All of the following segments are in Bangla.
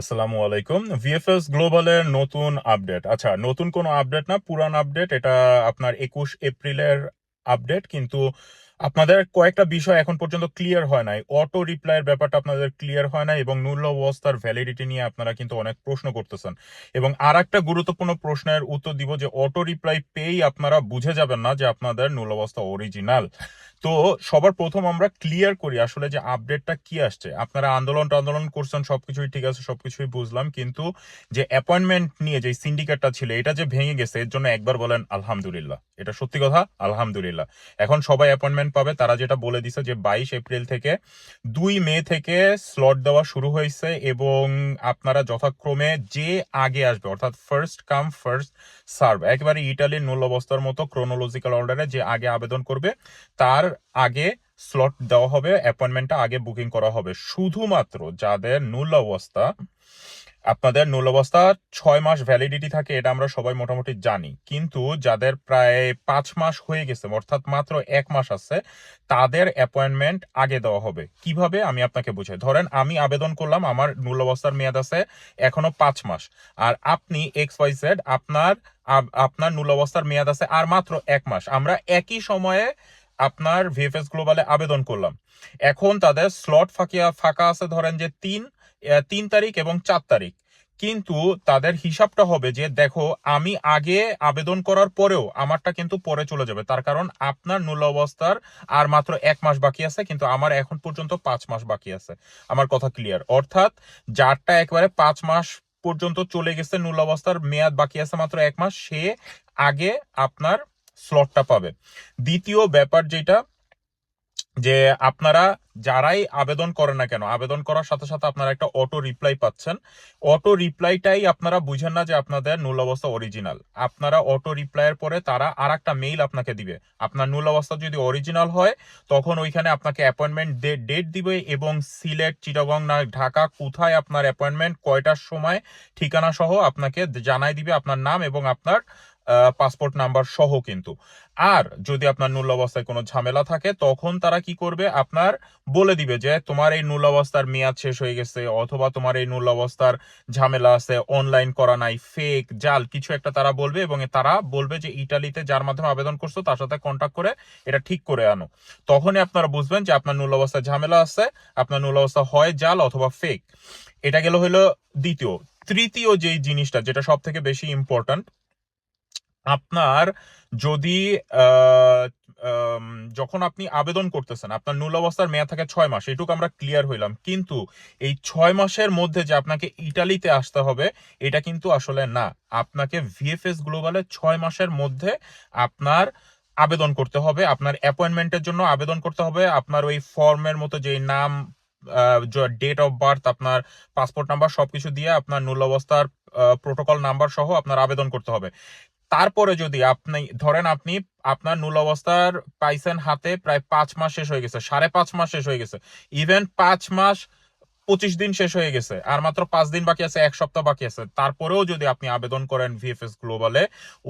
আসসালামু আলাইকুম। ভিএফএস গ্লোবালের নতুন আপডেট। আচ্ছা নতুন কোনো আপডেট না, পুরান আপডেট। এটা আপনার একুশ এপ্রিলের আপডেট, কিন্তু আপনাদের কয়েকটা বিষয় এখন পর্যন্ত ক্লিয়ার হয় নাই। অটো রিপ্লাইয়ের ব্যাপারটা আপনাদের ক্লিয়ার হয় নাই এবং মূল্য অবস্থার ভ্যালিডিটি নিয়ে আপনারা কিন্তু অনেক প্রশ্ন করতেছেন। এবং আর একটা গুরুত্বপূর্ণ প্রশ্নের উত্তর দিব যে অটো রিপ্লাই পেয়েই আপনারা বুঝে যাবেন না যে আপনাদের নূল অবস্থা অরিজিনাল তো সবার প্রথম আমরা ক্লিয়ার করি আসলে যে আপডেটটা কি আসছে। আপনারা আন্দোলন আন্দোলন করছেন, সবকিছুই ঠিক আছে, সবকিছুই বুঝলাম। কিন্তু যে অ্যাপয়েন্টমেন্ট নিয়ে যে সিন্ডিকেটটা ছিল, এটা যে ভেঙে গেছে, এর জন্য একবার বলেন আলহামদুলিল্লাহ। এটা সত্যি কথা, আলহামদুলিল্লাহ। এখন সবাই অ্যাপয়েন্টমেন্ট পাবে। তারা যেটা বলে দিছে যে বাইশ এপ্রিল থেকে দুই মে থেকে স্লট দেওয়া শুরু হয়েছে এবং আপনারা যথাক্রমে যে আগে আসবে, অর্থাৎ ফার্স্ট কাম ফার্স্ট সার্ভ একেবারে ইটালির নূল অবস্থার মতো ক্রোনোলজিক্যাল অর্ডারে যে আগে আবেদন করবে, তার আগে স্লট দেওয়া হবে অ্যাপয়েন্টমেন্টটা আগে বুকিং করা হবে। শুধুমাত্র যাদের নূল অবস্থা, আপনাদের নূল অবস্থা ছয় মাস ভ্যালিডিটি থাকে, এটা আমরা সবাই মোটামুটি জানি। কিন্তু যাদের প্রায় পাঁচ মাস হয়ে গেছে, অর্থাৎ মাত্র এক মাস আছে, তাদের অ্যাপয়েন্টমেন্ট আগে দেওয়া হবে। কীভাবে? আমি আপনাকে বুঝাই। ধরেন আমি আবেদন করলাম, আমার নূল অবস্থার মেয়াদ আছে এখনও পাঁচ মাস। আর আপনি এক্স ওয়াই জেড আপনার আপনার নূল অবস্থার মেয়াদ আছে আর মাত্র এক মাস। আমরা একই সময়ে আপনার ভিএফএস গ্লোবালে আবেদন করলাম। এখন তাদের স্লট ফাঁকিয়া ফাঁকা আছে ধরেন যে তিন তিন তারিখ এবং চার তারিখ। কিন্তু তাদের হিসাবটা হবে যে, দেখো, আমি আগে আবেদন করার পরেও আমারটা কিন্তু পরে চলে যাবে। তার কারণ আপনার নূল অবস্থার আর মাত্র এক মাস বাকি আছে, কিন্তু আমার এখন পর্যন্ত পাঁচ মাস বাকি আছে। আমার কথা ক্লিয়ার অর্থাৎ যারটা একবারে পাঁচ মাস পর্যন্ত চলে গেছে, নূল অবস্থার মেয়াদ বাকি আছে মাত্র এক মাস, সে আগে আপনার স্লটটা পাবে দ্বিতীয় ব্যাপার যেটা, যে আপনারা যারাই আবেদন করেন না কেন, আবেদন করার সাথে সাথে আপনারা একটা অটো রিপ্লাই পাচ্ছেন। অটো রিপ্লাইটাই আপনারা বুঝেন না যে আপনাদের নূল অবস্থা অরিজিনাল আপনারা অটো রিপ্লাইয়ের পরে তারা আর একটা মেইল আপনাকে দিবে। আপনার নূল অবস্থা যদি অরিজিনাল হয়, তখন ওইখানে আপনাকে অ্যাপয়েন্টমেন্ট ডেট দিবে এবং সিলেট, চিটাগং, না, ঢাকা কোথায় আপনার অ্যাপয়েন্টমেন্ট কয়টার সময়, ঠিকানা সহ আপনাকে জানাই দিবে আপনার নাম এবং আপনার পাসপোর্ট নাম্বার সহ কিন্তু। আর যদি আপনার নূল অবস্থায় কোনো ঝামেলা থাকে, তখন তারা কি করবে? আপনার বলে দিবে যে, তোমার এই নূল অবস্থার মেয়াদ শেষ হয়ে গেছে, অথবা তোমার এই নূল অবস্থার ঝামেলা আছে অনলাইন করা নাই ফেক জাল, কিছু একটা তারা বলবে এবং তারা বলবে যে, ইটালিতে যার মাধ্যমে আবেদন করছ, তার সাথে কন্ট্যাক্ট করে এটা ঠিক করে আনো। তখনই আপনারা বুঝবেন যে, আপনার নূল অবস্থায় ঝামেলা আছে, আপনার নূল অবস্থা হয় জাল অথবা ফেক এটা গেল হলো দ্বিতীয়। তৃতীয় যেই জিনিসটা, যেটা সব থেকে বেশি ইম্পর্ট্যান্ট আপনার যদি যখন আপনি আবেদন করতেছেন, আপনার নূল অবস্থার মেয়াদ থাকে ছয় মাস, এটুকু আমরা ক্লিয়ার হইলাম। কিন্তু এই ছয় মাসের মধ্যে যে আপনাকে ইটালিতে আসতে হবে, এটা কিন্তু আসলে না। আপনাকে ভিএফএস গ্লোবালে ছয় মাসের মধ্যে আপনার আবেদন করতে হবে, আপনার অ্যাপয়েন্টমেন্টের জন্য আবেদন করতে হবে, আপনার ওই ফর্মের মতো যে নাম ডেট অফ বার্থ আপনার পাসপোর্ট নাম্বার সবকিছু দিয়ে আপনার নূল অবস্থার প্রোটোকল নাম্বার সহ আপনার আবেদন করতে হবে। তারপরে যদি আপনি, ধরেন আপনি আপনার নূল অবস্থার পাইছেন হাতে প্রায় পাঁচ মাস শেষ হয়ে গেছে, সাড়ে পাঁচ মাস শেষ হয়ে গেছে। ইভেন পাঁচ মাস পঁচিশ দিন শেষ হয়ে গেছে, আর মাত্র পাঁচ দিন বাকি আছে, এক সপ্তাহ বাকি আছে। তারপরেও যদি আপনি আবেদন করেন ভিএফএস গ্লোবালে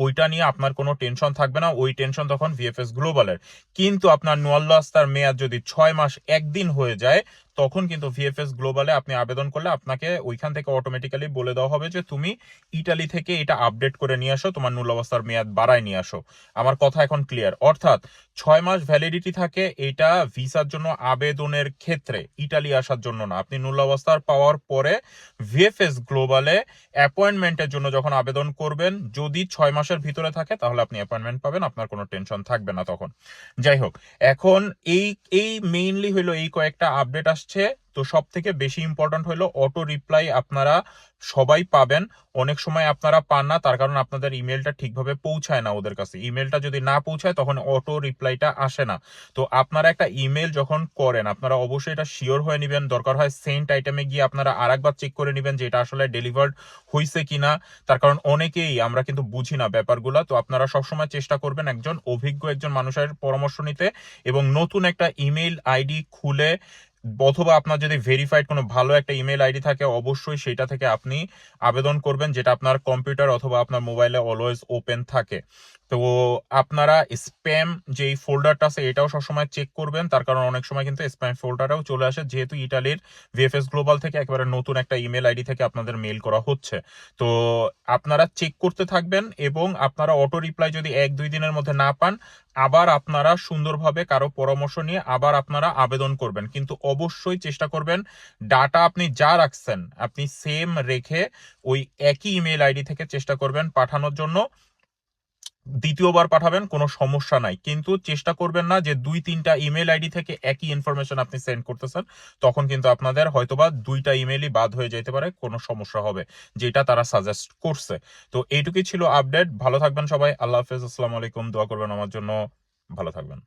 ওইটা নিয়ে আপনার কোনো টেনশন থাকবে না, ওই টেনশন তখন ভিএফএস গ্লোবালের কিন্তু আপনার নোয়াল্লাস্তার মেয়াদ যদি ছয় মাস একদিন হয়ে যায় তখন কিন্তু ভিএফএস গ্লোবালে আপনি আবেদন করলে আপনাকে ওইখান থেকে অটোমেটিক্যালি বলে দেওয়া হবে যে, তুমি ইটালি থেকে এটা আপডেট করে নিয়ে আসো, তোমার নূল অবস্থার মেয়াদ বাড়ায় নিয়ে আসো। আমার কথা এখন ক্লিয়ার অর্থাৎ ছয় মাস ভ্যালিডিটি থাকে এটা ভিসার জন্য আবেদনের ক্ষেত্রে ইটালি আসার জন্য না। আপনি নূল অবস্থার পাওয়ার পরে ভিএফএস গ্লোবালে অ্যাপয়েন্টমেন্টের জন্য যখন আবেদন করবেন, যদি ছয় মাসের ভিতরে থাকে, তাহলে আপনি অ্যাপয়েন্টমেন্ট পাবেন, আপনার কোনো টেনশন থাকবে না তখন। যাই হোক, এখন এই এই মেইনলি হলো এই কয়েকটা আপডেট আসছে। তো সব থেকে বেশি ইম্পর্ট্যান্ট হলো অটো রিপ্লাই আপনারা সবাই পাবেন। অনেক সময় আপনারা পান না, তার কারণ আপনাদের ইমেলটা ঠিকভাবে পৌঁছায় না ওদের কাছে। ইমেলটা যদি না পৌঁছায়, তখন অটো রিপ্লাইটা আসে না। তো আপনারা একটা ইমেল যখন করেন, আপনারা অবশ্যই এটা শিওর হয়ে নেবেন। দরকার হয় সেন্ট আইটেমে গিয়ে আপনারা আরেকবার চেক করে নেবেন যে এটা আসলে ডেলিভার্ড হয়েছে কিনা। তার কারণ অনেকেই, আমরা কিন্তু বুঝি না ব্যাপারগুলো। তো আপনারা সবসময় চেষ্টা করবেন একজন অভিজ্ঞ একজন মানুষের পরামর্শ নিতে এবং নতুন একটা ইমেল আইডি খুলে অথবা আপনার যদি ভেরিফাইড কোনো ভালো একটা ইমেল আইডি থাকে, অবশ্যই সেটা থেকে আপনি আবেদন করবেন, যেটা আপনার কম্পিউটার অথবা আপনার মোবাইলে অলওয়েজ ওপেন থাকে। তো আপনারা স্প্যাম যেই ফোল্ডারটা আছে, এটাও সবসময় চেক করবেন। তার কারণ অনেক সময় কিন্তু স্প্যাম ফোল্ডারও চলে আসে। যেহেতু ইটালির ভিএফএস গ্লোবাল থেকে একেবারে নতুন একটা ইমেল আইডি থেকে আপনাদের মেল করা হচ্ছে। তো আপনারা চেক করতে থাকবেন এবং আপনারা অটো রিপ্লাই যদি এক, দুই দিনের মধ্যে না পান, আবার আপনারা সুন্দরভাবে কারও পরামর্শ নিয়ে আবার আপনারা আবেদন করবেন। কিন্তু অবশ্যই চেষ্টা করবেন ডাটা আপনি যা রাখছেন, আপনি সেম রেখে ওই একই ইমেল আইডি থেকে চেষ্টা করবেন পাঠানোর জন্য। দ্বিতীয়বার পাঠাবেন, কোনো সমস্যা নাই। কিন্তু চেষ্টা করবেন না যে দুই, তিনটা ইমেল আইডি থেকে একই ইনফরমেশন আপনি সেন্ড করতেছেন, তখন কিন্তু আপনাদের হয়তোবা দুইটা ইমেলই বাদ হয়ে যেতে পারে, কোনো সমস্যা হবে, যেটা তারা সাজেস্ট করছে। তো এইটুকুই ছিল আপডেট ভালো থাকবেন সবাই, আল্লাহ হাফেজ, আসসালামু আলাইকুম, দোয়া করবেন আমার জন্য, ভালো থাকবেন।